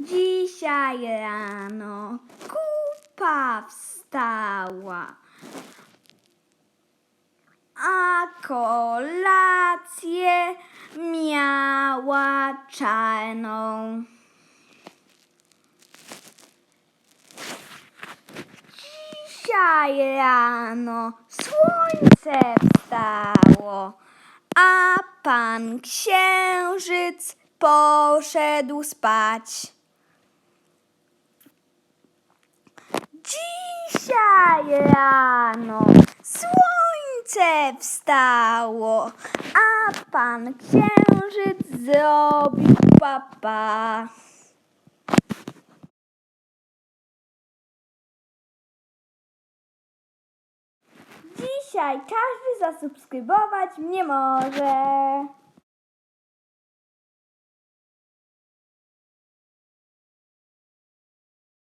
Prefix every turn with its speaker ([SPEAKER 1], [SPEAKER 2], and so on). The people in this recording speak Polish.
[SPEAKER 1] Dzisiaj rano kupa wstała, a kolację miała czarną. Dzisiaj rano słońce wstało, a pan księżyc poszedł spać. Dzisiaj rano słońce wstało, a pan księżyc zrobił papa. Dzisiaj każdy zasubskrybować mnie może.